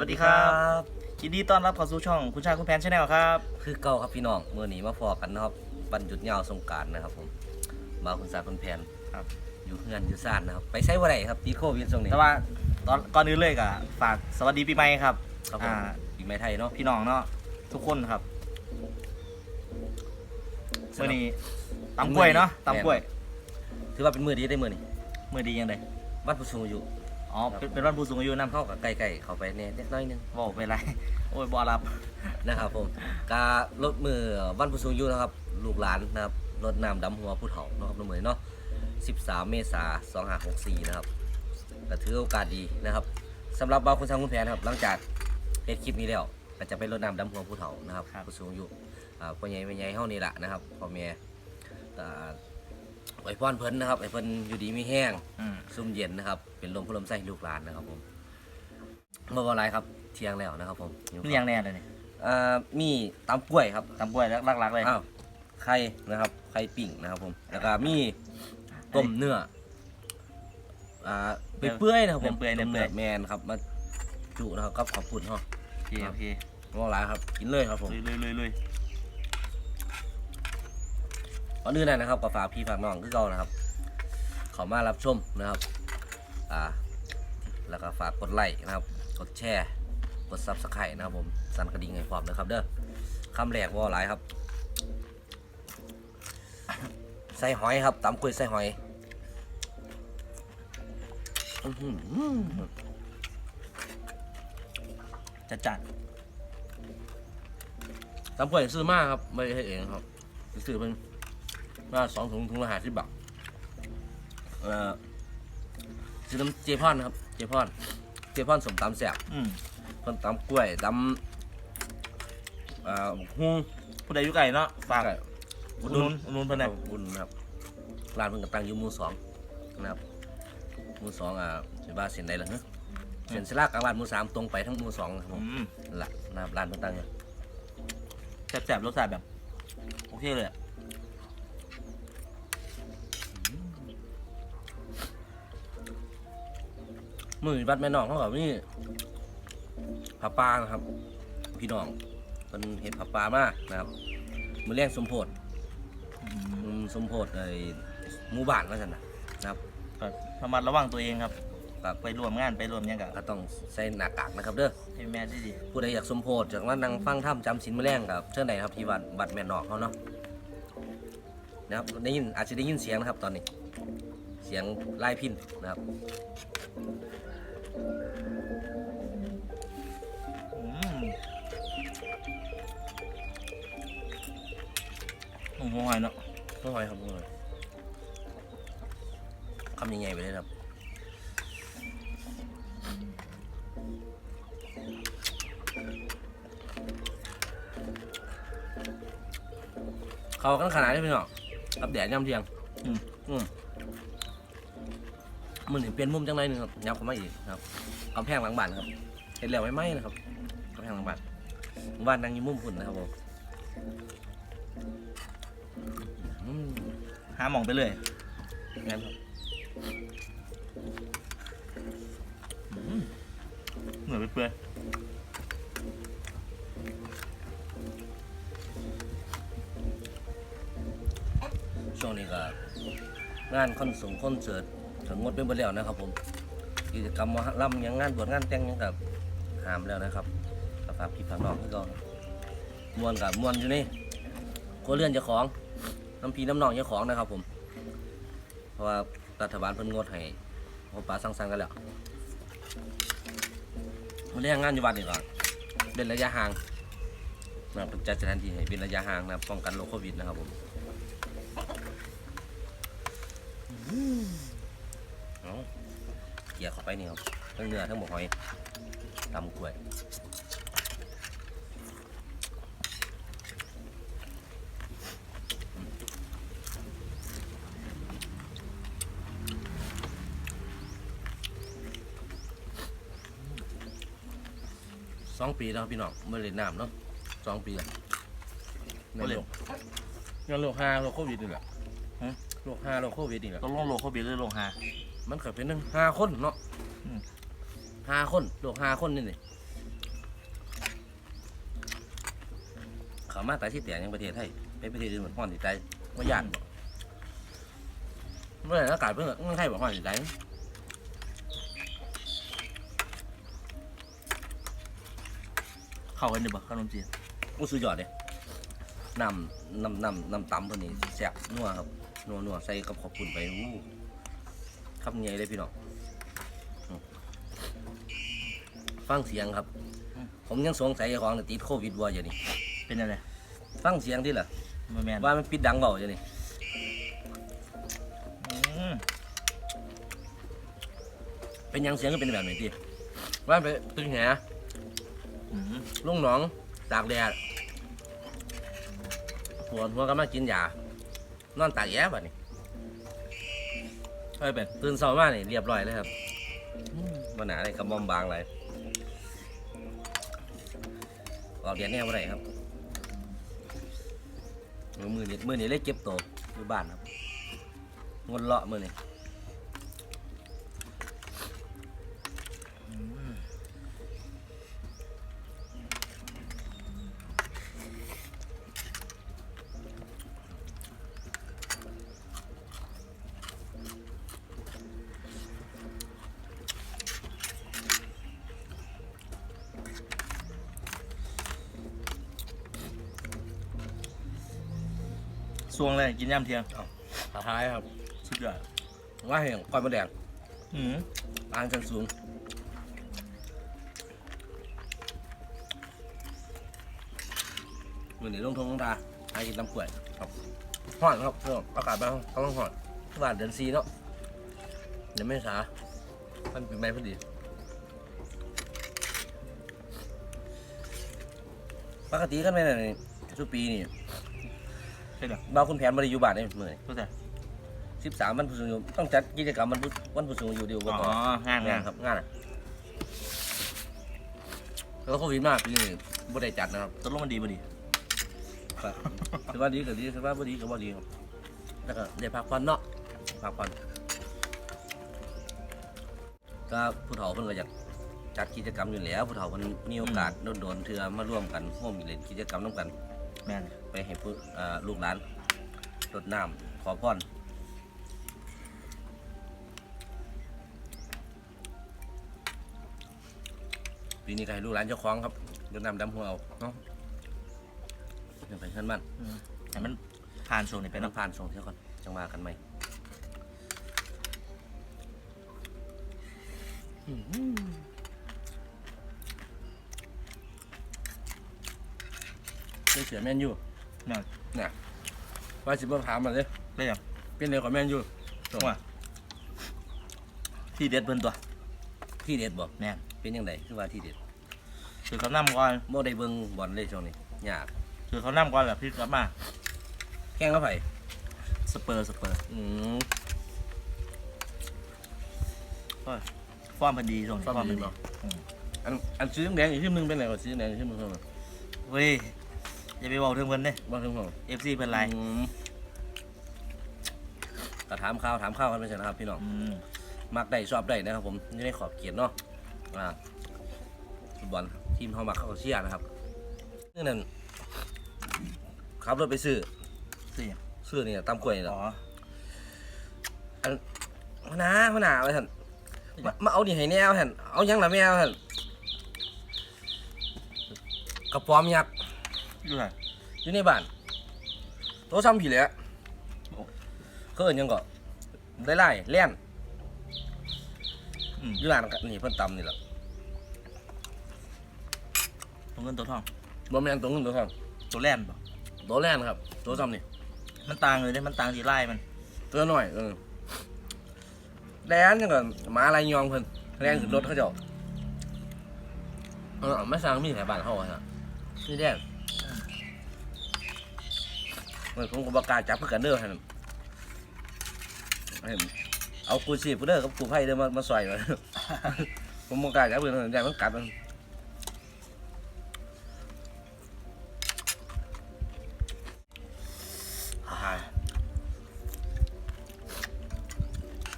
วัสดีครับยินดีต้อนรับเข้าสู่ช่องคุณชายคุณแพนชาแนลครับ คือเก่าครับพี่น้องเมื่อนี้มาพอกันนะครับวันหยุดยาวสงกรารนะครับผมมาคุณสาคุณแพนครับ อยู่เฮือนอยู่ซ่านนะครับไปใช้ว่าไรครับติดโควิดตรงนี้แต่ว่าตอนก่อนอื่นเลยก็ฝากสวัสดีปีใหม่ครับครับผมอ่าปีใหม่ไทยเนาะพี่น้องเนาะทุกคนครับมื่อนี้ตำกล้วยเนาะตำกล้วย ถือว่าเป็นมือดีได้มือนี้มื่อดียังไงวัดผู้สูงอายุ อ๋อเป็นเป็นวันผู้สูงอายุนำเข้ากับใกล้ๆเข้าไปเนี่ยนิดน้อยหนึงบอกไปไรโอ้ยบอรับนะครับผมการลดมือวันผู้สูงอายุนะครับ ลูกหลานนะครับรดน้ำดำหัวผู้เฒ่าเนาะครับน้องเหมยเนาะ13 เมษายน2564 นะครับก็ถือโอกาสดีนะครับสำหรับบ่าวคุณทางคุณแพนนะครับ หลังจากเฮ็ดคลิปนี้แล้วก็จะไปรดน้ำดำหัวผู้เฒ่านะครับผู้สูงอายุอ่าพ่อใหญ่แม่ใหญ่เฮานี่แหละนะครับพ่อแม่ อ่าไว้พรเพิ่นนะครับให้เพิ่นอยู่ดีมีแห้งอืมซุ่มเย็นนะครับ เป็นลมพัดลมไส้ลูกหลานนะครับผมเมื่อวันไรครับเที่ยงแล้วนะครับผมหิวนี่ยังแน่เลยนี่อ่ามีตำกล้วยครับตำกล้วยลักๆเลยอ้าวไข่นะครับไข่ปิ่งนะครับผมแล้วก็มีต้มเนื้ออ่าเปื่อยๆนะครับผมเปื่อยๆต้มเปื่เนื้ออย แมนครับมาจุนะครับกับขอบคุณเนาะโอเคโอเคว่าไรครับกินเลยครับผมลุยลุยลุยลุย ก่อนอื่นนะครับก็ฝากพี่ฝากน้องคือเก่านะครับขามารับชมนะครับอ่าแล้วก็ฝากกดไลค์นะครับ กดแชร์ กดซับสไครต์นะครับผมสั่นกระดิ่งให้พร้อมนะครับเด้อคำแรกว่าหลายครับใส่หอยครับตำกล้วยใส่หอยจัดจัดตำกล้วยซื้อมากครับ ไม่ได้เฮ็ดเองครับซื้อเป็น มาสองถุงถุงละห้าสิบบาทเอ่อซื้อน้ำเจพอนครับ เจพอน เจพอนสมตำแซ่บอืมคนตำกล้วยตำอ่าหุ้งผู้ใดอยู่ไกลเนาะฝากไก่อุดหนุนอุดหนุนเพิ่นหน่อยบุญนะครับร้านเพิ่งกับตั้งอยู่หมู่สองนะครับหมู่สองอ่าสิบ้าเส้นใดล่ะเนอะเส้นสลากกลางบ้านหมู่สามตรงไปทั้งหมู่สองครับผมอืมนั่นละนะครับร้านเพิ่งตั้งอยู่แซ่บๆรสชาติแบบโอเคเลยอะ มือวัดแม่น้องเขาแบบนี่ผาปลานะครับ พี่น้องเป็นเห็ดผาปลามากนะครับมือแรงสมโพธอืมอืมสมโพธไอ้หมู่บ้านว่าสันนะนะครับก็ระมัดระวังตัวเองครับครับไปรวมงานไปรวมหยังกับก็ต้องใส่หน้ากากนะครับเด้อให้แม่ดีดีผู้ใดอยากสมโพธจากว่านั่งฟังถ้ำจำศีลมาแรงกับเชิญไหนครับที่วัดบัดแม่นอกเขาเนาะนะครับได้ยินอาจจะได้ยินเสียงนะครับตอนนี้ เสียงไล่พินนะครับ โอ้โหหอยเนาะต้องคอยครับต้องคอยคำยังไงไปเลยครับเขากันขนาดนี้พี่น้องกับแดดย่ำเที่ยง อืมอืมมันเห็นเปลี่ยนมุมจังไรหนึงครับยับเข้ามาอีกครับกำแพงหลังบ้านครับ เห็นแล้วไม่ไหมนะครับกำแพงหลังบ้านหลังบ้านนั่งอยู่มุมฝุ่นนะครับผม อืมหาหมองไปเลยงั้นครับเหนื่อยไปเปื่อยช่วงนี้ก็งานคอนส่งคอนเสิร์ตถึงงดไปหมดแล้วนะครับ ผมกิจกรรมหมอลำยังงานบวชงานแต่งยังกับหามแล้วนะครับฝากพี่ฝากน้องให้ก่อนมวนกับมวนอยู่นี่ ครัวเรือนเจ้าของน้ำพีน้ำนองเจ้าของนะครับ ผม เพราะว่ารัฐบาลเพิ่นงดให้พบปะสังสรรค์กันแล้วมาเรียกงานอยู่วัดนี่ก่อนเป็นระยะห่างนะครับจัดสถานที่ให้เป็นระยะห่างนะป้องกันโรคโควิดนะครับผมเอาเกี่ยเข้าไปนี่ครับทั้งเนื้อทั้งหมกหอยตำกล้วย สองปีแล้วพี่น้องเมื่อเล่นน้ำเนาะสองปีแล้วในเล่นยังโลกห้าโลกโควิดนี่แหละฮะ โลกห้าโลกโควิดนี่แหละต้องลงโลโควิดหรือลงฮา มันเกิดเป็นหนึ่งฮาคนเนาะอืม ห้าคนโลกห้าคนนี่นี่เขามาตายที่แต่ยังประเทศไทยเป็นประเทศอื่นเหมือนพ่อนสิใจไม่ยากเมื่อไหร่อากาศเพิ่งเมืองไทยบอกห้อนสิตาย เข้ากันดีบ่ขนมจีนอู้สุดยอดเลยน้ำน้ำน้ำน้ำตำเพิ่นนี่แซ่บนัวครับนัวนัวใส่กับขอบคุณไปอู้คำใหญ่เลยพี่น้องอืมฟังเสียงครับ ผมยังสงสัยเจ้าของน่ะติดโควิดว่าอยู่นี่เป็นอะไรฟังเสียงที่ล่ะมาแมนว่ามันปิดดังเบาอยู่นี่อืมเป็นหยังเสียงก็เป็นแบบไหนที่ว่าไปตึงแหอืม ลุงหนองตากแดดปวดหัวก็มากินยานอนตากแย่บัดนี้เอ้ยเป็นตื่นเช้ามานี่เรียบร้อยเลยครับมันหนาเลยกระบอมบางเลยออกเดียนแน่บ่ได้ครับ มือนี้มือนี้เลยเก็บตัวอยู่บ้านครับงนเลาะมือนี้ สวงเลยกินย่ำเทียงท้ายครับสุดยอดว่าเห็นก้อยมะแดงอืมอ่านกันสูงมือนี้ลงทงลงตาหากินตำกล้วยครับห่อนครับเรื่องอากาศบ้านเขาต้องห่อนบ้านเดือนซีเนาะเดือนเมษามันเป็นไม้พอดีปกติกันไม่ได้นี่ทุกปีนี่ ใช่เหรอบ้าวคุณแผนบริยูบาทได้เมื่อรู้จักสิบสามวันผู้สูงอายุต้องจัดกิจกรรมวันผู้วันผู้สูงอายุเดียวกันอ๋อต่องานงางานนครับงานอะแล้วโควิดมากปีนี้บ่ได้จัดนะครับตกลงมันดีบ่ดีครับถือว่าดีก็ดีถือว่าบ่ดีก็บ่ดีครับแล้วก็ได้พักผ่อนเนาะพักผ่อนก็ผู้เฒ่าเพิ่นก็อยากจัดกิจกรรมอยู่แล้วผู้เฒ่าเพิ่นมีโอกาสโดนๆเทื่อมาร่วมกันร่วมเล่นกิจกรรมร่วมกัน แมนไป ให้ผู้อ่าลูกหลานรดน้ำขอพรปีนี้ก็ให้ลูกหลานเจ้าของครับรดน้ำดำหัวเอาเนาะเดี๋ยวไปขึ้นบ้านอืมแต่มันผ่านช่วงนี้ไปไปเนาะน้ำผ่านส่งเที่ยวก่อนจังมากันไหมเสียแมนยู แม่น เนี่ยว่าสิบ่ถามมาเลยได้ยังเป็นเรื่องของแมนยูว่า ที่เด็ดเพิ่นตัวที่เด็ดบ่แม่นเป็นยังไงคือว่าที่เด็ดคือเขานำก่อนบ่ได้เบิ่งบอลเลยช่วงนี้ยากคือเขานำก่อนแหละพี่กลับมาแข่งกับไผสเปอร์สเปอร์อืมฟอร์มเพิ่นดีช่วงนี้ฟอร์มดีเพิ่นเนาะอันอันสีแดงอีกทีมหนึงเป็นไหนวะสีแดงอีกทีมหนึงเท่าไหร่เว้ย อย่าไปบอกถึงเพิ่นเด้บ่ถึงห้อง FC เพิ่นไรอืมก็ถามข่าวถามข่าวกันไปเสร็จนะครับพี่น้องอืมมักได้ชอบได้นะครับ ผมอยู่ในขอบเขียนเนาะอ่าฟุตบอลทีมเขามักเข้ากับเชียร์นะครับนี่นั่นขับรถไปซื้อสิซื้อนี่ตามกล้วยนี่แหละ อ๋อ หัวหน้าหัวหน้าไว้ท่านมามาเอาดิให้แนวท่านเอาหยังละแมวท่านกระป๋อมยักษ์ อยู่ไหนอยู่ในบ้านโตซ้ำผีแหละโอ้เขาเอิ้นหยังก็ได้ไล่เลี้ยนอืมอยู่ร้านก็นี่เพิ่นตำนี่แหละตัวเงินตัวทอง บ่แม่นตัวเงินตัวทองตัวแล่นบ่ตัวแล่นครับ ตัวซ้ำนี่มันต่างเลยเด้มันต่างที่ไล่มัน ตัวน้อยเออแล่นจังก็หมาลายยองเพิ่นแล่นขึ้นรถเขาเจ้าเออไม่สร้างมีแถวบ้านเฮาอะฮะนี่แดงเออ ผมก็บกล้าจับเพื่อกันเด้อท่านให้เอากูชีพเด้อกับกูไผ่เด้อมามาซอยมาผมบกล้าจับเพื่อนอย่างมันกัดมัน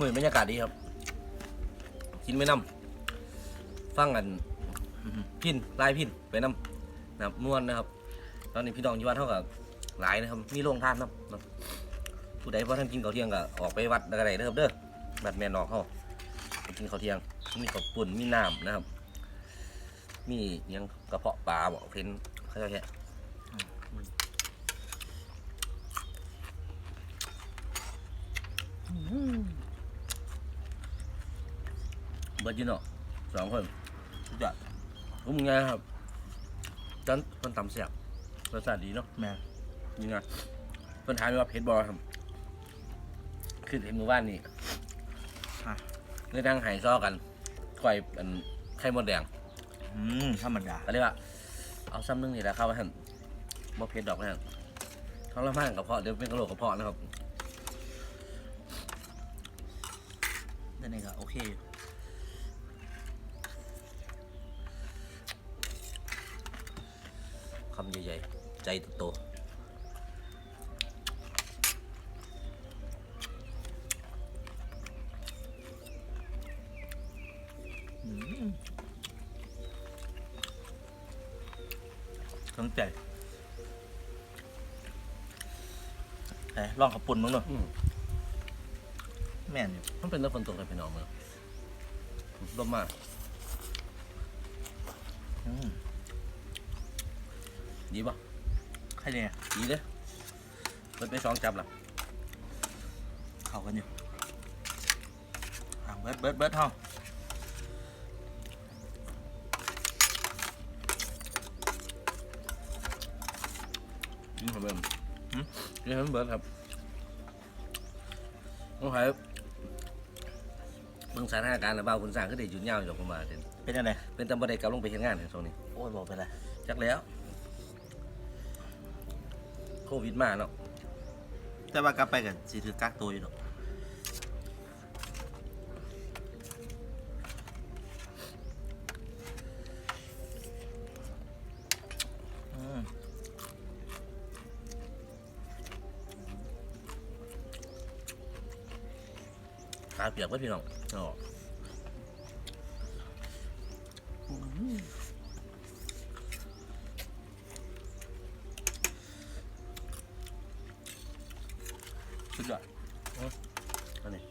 มือบรรยากาศดีครับ กินไม่น้ำฟังกันพินลายพินไปน้ำนะครับนวลนะครับ ตอนนี้พี่น้องอยู่วัดเท่ากับ หลายนะครับมีโรงทานนะเนาะผู้ใดพอท่านกินข้าวเที่ยงก็ออกไปวัดอะไรเด้อครับเด้อวัดแม่นอกเขากินข้าวเที่ยง มีข้าวปุ่นมีน้ำนะครับ มียังกระเพาะปลาบอกเพ้นเขาจะแค่เบิร์ดอยินเนาะสองคนสุดยอดผมไงครับจันต้นตำเสียบรสชาติดีเนาะแม่ นนี่ไงเพิ่นถามว่าเผ็ดบอครับขึ้นเห็นหมู่บ้านนี่อะ เลยนั่งหายซ้อกันก่อยอันไข่มดแดงอืมธรรมดาก็เลยว่า เอาซ้ำนึงนี่แหละครับว่าท่านบ่เผ็ดดอกนะท่านท้องละมั่งกระเพาะเดี๋ยวเป็นกระโหลกกระเพาะนะครับเดี๋ยวนี้ก็โอเคอยู่คำใหญ่ๆ ใจโตอื ต้องใจเอ้ยลองขับปุ่นมั้งเนอะๆอืมแม่นอยู่มันเป็นเรื่องฝนตกในพี่น้องเมืองลมมากอืมดีป่ะใครเนี่ยดีเด้เปิดไปสองจับละเข้ากันอยู่อะเบิร์ดเบิร์ดเบิร์ดเฮา นี่ผมเบิ่มนี่ผมเบิร์ดครับต้องใช้เบิ่งสถานการณ์นะบ่าวคุณสร้างก็ได้หยุดยาวอยู่ดอกผมมาเป็นเป็นยังไงเป็นตำบลใดกลับลงไปเห็นงานในช่วงนี้โอ้ยบอกไปเลยจักแล้ว โควิดมาเนาะแต่ว่ากลับไปกันสิถือกักตัวอยู่ดอก ตาเปียกไว้พี่น้องอ๋อสุดยอดอันนี้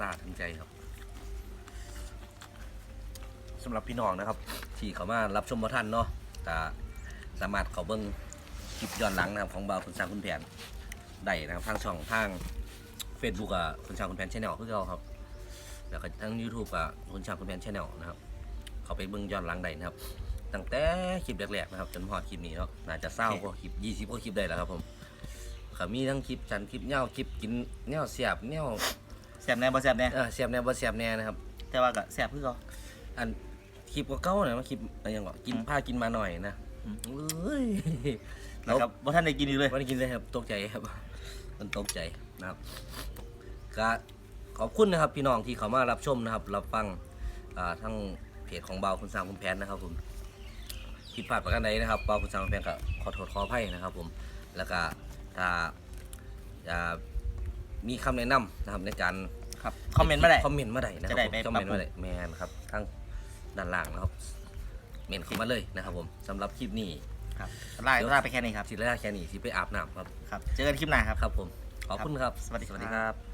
สาบซ่าถึงใจครับสำหรับพี่น้องนะครับ ที่เขามารับชมมาท่านเนาะก็สามารถเขาเบิ้งคลิปย้อนหลังนะครับของบ่าวคุณสร้างคุณแผนได้นะครับทางช่องทางเฟซบุ๊กอะคุณสร้างคุณแผนชแนลคือเราครับ แล้วก็ทาง YouTube อะคุณสร้างคุณแผนชแนลนะครับ เขาไปเบิ้งย้อนหลังได้นะครับตั้งแต่คลิปแรกๆนะครับ จนพอดคลิปนี้เนาะน่าจะเศร้ากว่าคลิปยี่สิบกว่าคลิปได้แล้วครับผมเขามีทั้งคลิปจันคลิปเน่าคลิปกินเน่าเสียบเน่า แซ่บแน่บ่แซ่บแน่เออเสียบแน่บ่เสียบแน่นะครับ แต่ว่าก็แซ่บคือเขา อันคลิปก็เก้าเนี่ยมันคลิปอะไรอย่างเงี้ยกินอืมผ้ากินมาหน่อยนะอืม เอ้ยแล้วครับบ่ท่านได้กินอีกเลยไม่ได้กินเลยครับตกใจครับ มันตกใจนะครับก็ขอบคุณนะครับพี่น้องที่เขามารับชมนะครับ รับฟังอ่าทั้งเพจของเบาคุณสร้างคุณแพนนะครับผมผิดพลาดประการใดนะครับเบาคุณสร้างคุณแพนก็ขอโทษขออภัยนะครับ ผมแล้วก็ถ้าอ่า มีคำแนะนำนะครับในการครับคอมเมนต์มาได้ คอมเมนต์มาได้นะครัจะได้ไปคอมเมนต์ปรับปรุมางได้แมนครับทั้งด้านล่างนะครับเมนเข้ามาเลยนะครับ ผมสำหรับคลิปนี้ครับลาลาไปแค่นี้ครับ สิแรกแค่นี้สิไปอาบน้ำครับ ครับ เจอกันคลิปหน้าครับ ครับผมขอบคุณครับ สวัสดีสวัสดีคครัรับบ